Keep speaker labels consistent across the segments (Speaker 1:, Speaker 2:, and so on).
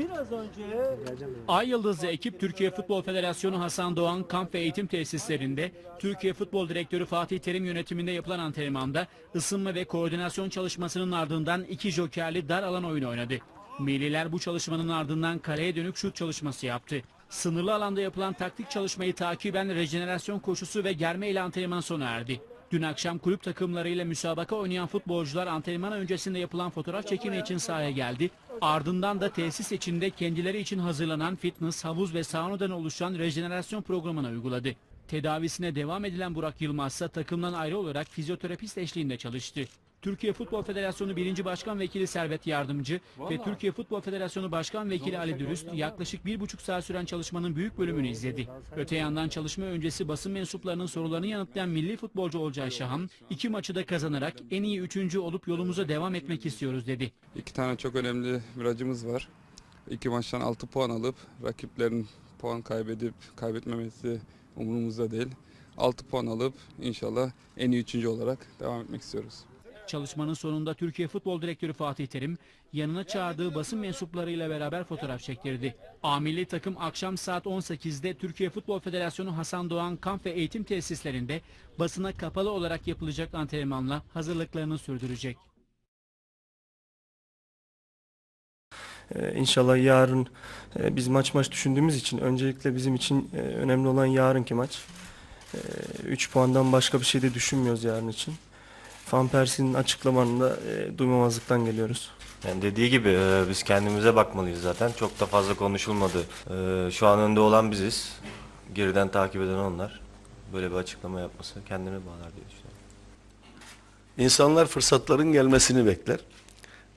Speaker 1: Biraz önce
Speaker 2: Ay Yıldızlı ekip Türkiye Futbol Federasyonu Hasan Doğan kamp ve eğitim tesislerinde Türkiye Futbol Direktörü Fatih Terim yönetiminde yapılan antrenmanda ısınma ve koordinasyon çalışmasının ardından iki jokerli dar alan oyunu oynadı. Milliler bu çalışmanın ardından kaleye dönük şut çalışması yaptı. Sınırlı alanda yapılan taktik çalışmayı takiben rejenerasyon koşusu ve germe ile antrenman sona erdi. Dün akşam kulüp takımlarıyla müsabaka oynayan futbolcular antrenman öncesinde yapılan fotoğraf çekimi için sahaya geldi. Ardından da tesis içinde kendileri için hazırlanan fitness, havuz ve saunadan oluşan rejenerasyon programını uyguladı. Tedavisine devam edilen Burak Yılmaz ise takımdan ayrı olarak fizyoterapist eşliğinde çalıştı. Türkiye Futbol Federasyonu 1. Başkan Vekili Servet Yardımcı ve Türkiye Futbol Federasyonu Başkan Vekili Ali Dürüst yaklaşık bir buçuk saat süren çalışmanın büyük bölümünü izledi. Öte yandan çalışma öncesi basın mensuplarının sorularını yanıtlayan milli futbolcu Olcay Şahan, iki maçı da kazanarak en iyi üçüncü olup yolumuza devam etmek istiyoruz dedi.
Speaker 3: İki tane çok önemli virajımız var. İki maçtan 6 puan alıp rakiplerin puan kaybedip kaybetmemesi umurumuzda değil. 6 puan alıp inşallah en iyi üçüncü olarak devam etmek istiyoruz.
Speaker 2: Çalışmanın sonunda Türkiye Futbol Direktörü Fatih Terim yanına çağırdığı basın mensuplarıyla beraber fotoğraf çektirdi. A takım akşam saat 18'de Türkiye Futbol Federasyonu Hasan Doğan kamp ve eğitim tesislerinde basına kapalı olarak yapılacak antrenmanla hazırlıklarını sürdürecek.
Speaker 4: Ee, İnşallah yarın e, biz maç maç düşündüğümüz için öncelikle bizim için e, önemli olan yarınki maç. 3 puandan başka bir şey de düşünmüyoruz yarın için. Van Persie'nin açıklamanı da e, duymamazlıktan geliyoruz.
Speaker 5: Yani dediği gibi e, biz kendimize bakmalıyız zaten. Çok da fazla konuşulmadı. E, Şu an önde olan biziz. Geriden takip eden onlar. Böyle bir açıklama yapması kendine bağlar diye düşünüyorum.
Speaker 6: İnsanlar fırsatların gelmesini bekler.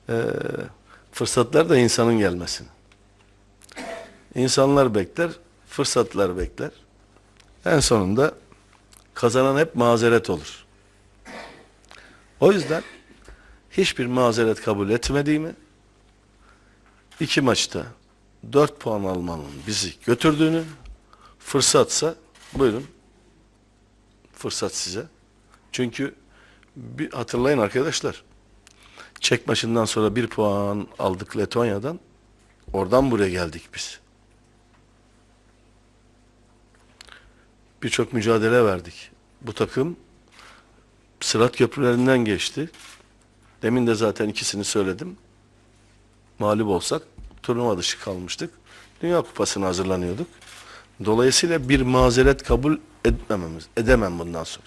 Speaker 6: Ee, fırsatlar da insanın gelmesini. İnsanlar bekler, fırsatlar bekler. En sonunda kazanan hep mazeret olur. O yüzden hiçbir mazeret kabul etmediğimi, iki maçta dört puan almanın bizi götürdüğünü, fırsatsa buyurun, fırsat size. Çünkü bir hatırlayın arkadaşlar. Çek maçından sonra bir puan aldık Letonya'dan. Oradan buraya geldik biz. Birçok mücadele verdik. Bu takım sırat köprülerinden geçti. Demin de zaten ikisini söyledim. Mağlup olsak turnuva dışı kalmıştık. Dünya Kupası'na hazırlanıyorduk. Dolayısıyla bir mazeret kabul etmememiz, edemem bundan sonra.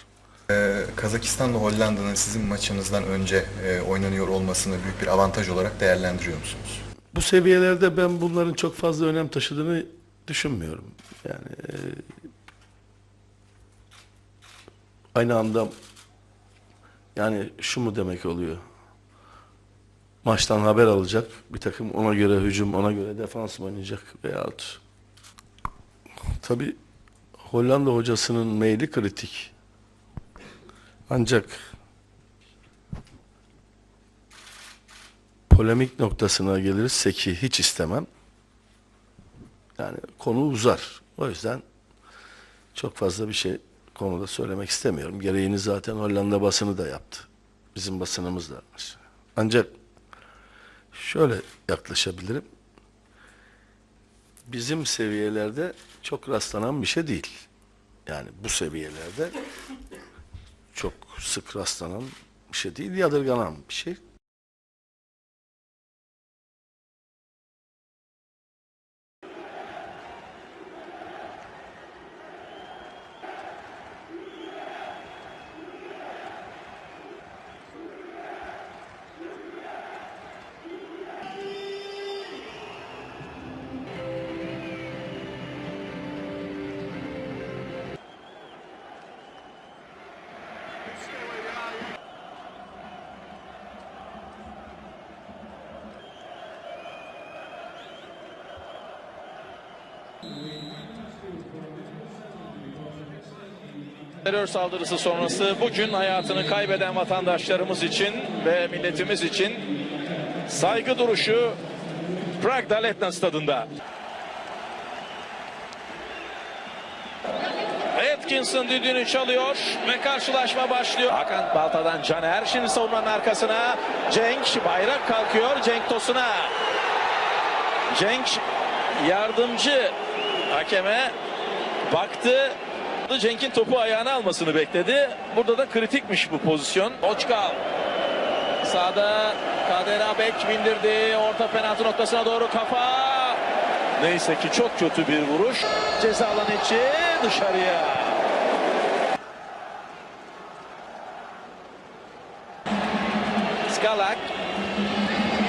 Speaker 7: Ee, Kazakistan'la Hollanda'nın sizin maçınızdan önce e, oynanıyor olmasını büyük bir avantaj olarak değerlendiriyor musunuz?
Speaker 6: Bu seviyelerde ben bunların çok fazla önem taşıdığını düşünmüyorum. Yani e, aynı anda yani şu mu demek oluyor? Maçtan haber alacak bir takım ona göre hücum, ona göre defans mı oynayacak veyahut tabi Hollanda hocasının meyli kritik. Ancak polemik noktasına gelirse ki hiç istemem. Yani konu uzar. O yüzden çok fazla bir şey konuda söylemek istemiyorum. Gereğini zaten Hollanda basını da yaptı. Bizim basınımız da var. Ancak şöyle yaklaşabilirim. Bizim seviyelerde çok rastlanan bir şey değil. Yani bu seviyelerde çok sık rastlanan bir şey değil, yadırganan bir şey.
Speaker 8: Terör saldırısı sonrası bugün hayatını kaybeden vatandaşlarımız için ve milletimiz için saygı duruşu Prag'da Letna stadında. Atkinson düdüğünü çalıyor ve karşılaşma başlıyor. Hakan Balta'dan Caner şimdi savunmanın arkasına. Cenk bayrak kalkıyor Cenk Tosun'a. Cenk yardımcı hakeme baktı. Cenk'in topu ayağına almasını bekledi. Burada da kritikmiş bu pozisyon. Oçkal. Sağda Kader Abek bindirdi. Orta penaltı noktasına doğru kafa. Neyse ki çok kötü bir vuruş. Ceza alanı içi dışarıya. Skalak.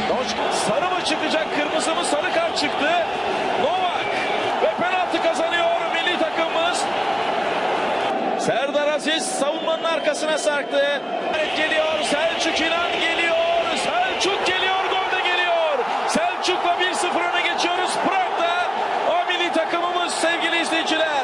Speaker 8: Doç sarı mı çıkacak kırmızı mı sarı kart çıktı. Novak ve penaltı kazanıyor milli takımımız. Serdar Aziz savunmanın arkasına sarktı. Geliyor Selçuk İnan geliyor. Selçuk geliyor gol de geliyor. Selçuk'la 1-0 öne geçiyoruz. Prag'da o milli takımımız sevgili izleyiciler.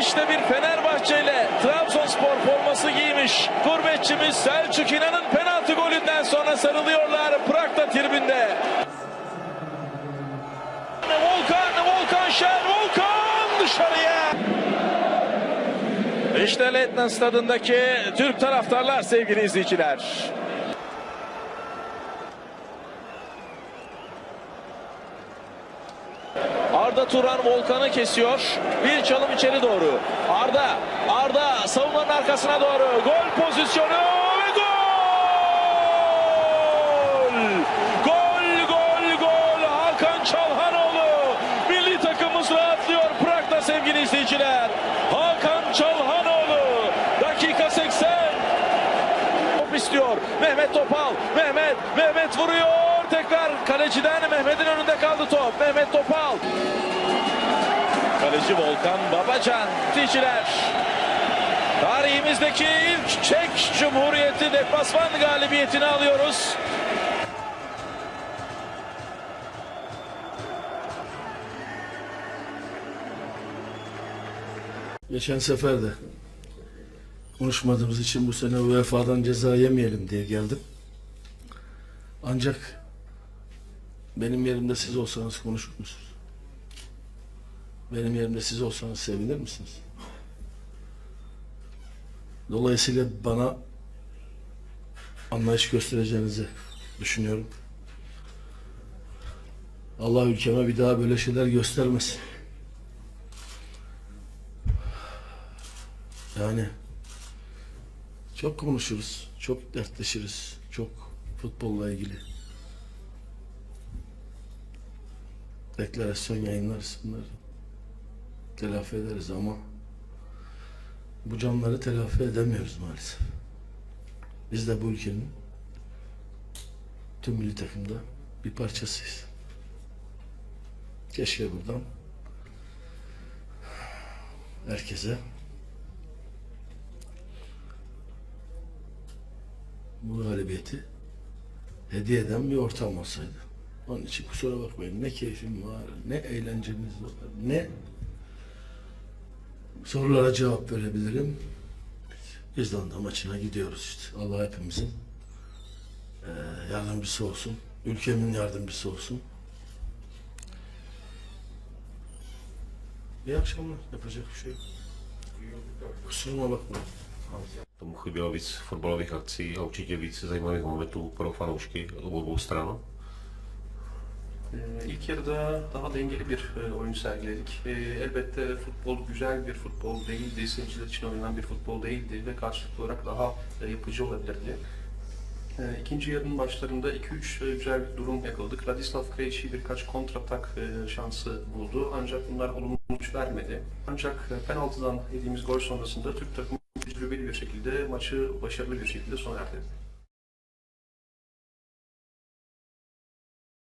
Speaker 8: İşte bir Fenerbahçe ile Trabzonspor forması giymiş gurbetçimiz Selçuk İnan'ın penaltı golünden sonra sarılıyorlar Prag'da tribünde. Volkan, Volkan Şen, Volkan dışarıya. İşte Letnan stadındaki Türk taraftarlar sevgili izleyiciler. Arda Turan Volkan'ı kesiyor. Bir çalım içeri doğru. Arda, Arda savunmanın arkasına doğru. Gol pozisyonu ve gol! Gol, gol, gol! Hakan Çalhanoğlu. Milli takımımız rahatlıyor Prag'da sevgili izleyiciler. Hakan Çalhanoğlu. İstiyor. Mehmet Topal. Mehmet, Mehmet vuruyor. Tekrar kaleciden Mehmet'in önünde kaldı top. Mehmet Topal. Kaleci Volkan Babacan. Dişiler. Tarihimizdeki ilk Çek Cumhuriyeti deplasman galibiyetini alıyoruz.
Speaker 6: Geçen sefer de konuşmadığımız için bu sene UEFA'dan ceza yemeyelim diye geldim. Ancak benim yerimde siz olsanız konuşur musunuz? Benim yerimde siz olsanız sevinir misiniz? Dolayısıyla bana anlayış göstereceğinizi düşünüyorum. Allah ülkeme bir daha böyle şeyler göstermesin. Yani çok konuşuruz, çok dertleşiriz, çok futbolla ilgili. Deklarasyon yayınlarız bunları. Telafi ederiz ama bu canları telafi edemiyoruz maalesef. Biz de bu ülkenin tüm milli takımda bir parçasıyız. Keşke buradan herkese bu galibiyeti hediye eden bir ortam olsaydı. Onun için kusura bakmayın ne keyfim var, ne eğlencemiz var, ne sorulara cevap verebilirim. İzlanda maçına gidiyoruz işte. Allah hepimizin eee, yardımcısı olsun. Ülkemin yardımcısı olsun. İyi akşamlar. Yapacak bir şey yok. Kusuruma bakmayın.
Speaker 1: Tomu chybělo víc fotbalových akcí a určitě víc zajímavých momentů pro fanoušky obou stran.
Speaker 9: Ee, İlk yarıda daha dengeli bir e, oyun sergiledik. Ee, Elbette futbol güzel bir futbol değildi, seyirciler için oynanan bir futbol değildi ve karşılıklı olarak daha yapıcı olabilirdi. İkinci yarının başlarında 2-3 e, güzel bir durum yakaladık. Ladislav Krejci birkaç kontratak şansı buldu ancak bunlar olumlu sonuç vermedi. Ancak penaltıdan yediğimiz gol sonrasında Türk takımı tecrübeli bir şekilde maçı başarılı bir şekilde sona erdirdi.